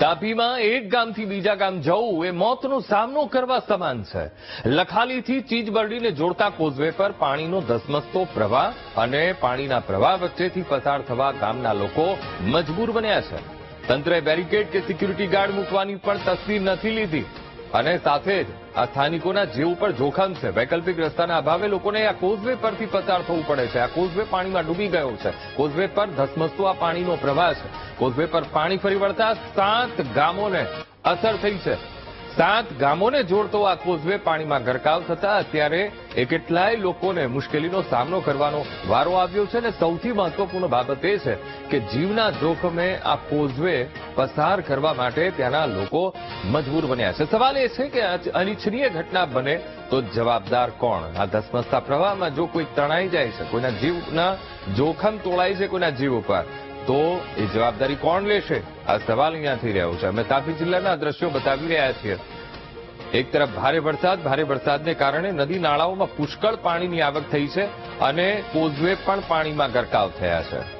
તાપીમાં એક ગામથી બીજા ગામ જવું એ મોતનો સામનો કરવા સમાન છે. લખાલીથી ચીજબરડીને જોડતા કોઝવે પર પાણીનો ધસમસતો પ્રવાહ અને પાણીના પ્રવાહ વચ્ચેથી પસાર થવા ગામના લોકો મજબૂર બન્યા છે. તંત્રે બેરિકેડ કે સિક્યુરિટી ગાર્ડ મૂકવાની પણ તસવીર નથી લીધી. અને સાથે જ આ સ્થાનિકોના જીવ ઉપર જોખમ છે. વૈકલ્પિક રસ્તાના અભાવે લોકોને આ કોઝવે પરથી પસાર થવું પડે છે. આ કોઝવે પાણીમાં ડૂબી ગયો છે. કોઝવે પર ધસમસતો આ પાણીનો પ્રવાહ છે. કોઝવે પર પાણી ફરી વળતા સાત ગામોને અસર થઈ છે. સાત ગામોને જોડતો આ કોઝવે પાણીમાં ગરકાવ થતા અત્યારે કેટલાય લોકોને મુશ્કેલીનો સામનો કરવાનો વારો આવ્યો છે અને સૌથી મહત્વપૂર્ણ બાબત એ છે કે જીવના જોખમે આ કોઝવે પસાર કરવા માટે ત્યાંના લોકો મજબૂર બન્યા છે. સવાલ એ છે કે અનિચ્છનીય ઘટના બને તો જવાબદાર કોણ? આ ધસમસતા પ્રવાહમાં જો કોઈ તણાઈ જાય છે, કોઈના જીવના જોખમ તોળાય છે, કોઈના જીવ ઉપર તો એ જવાબદારી કોણ લેશે? આ સવાલ અહીંયા થઈ રહ્યો છે. અમે તાપી જિલ્લાના દ્રશ્યો બતાવી રહ્યા છીએ. એક તરફ ભારે વરસાદ, ભારે વરસાદને કારણે નદી નાળાઓમાં પુષ્કળ પાણીની આવક થઈ છે અને કોઝવે પણ પાણીમાં ગરકાવ થયા છે.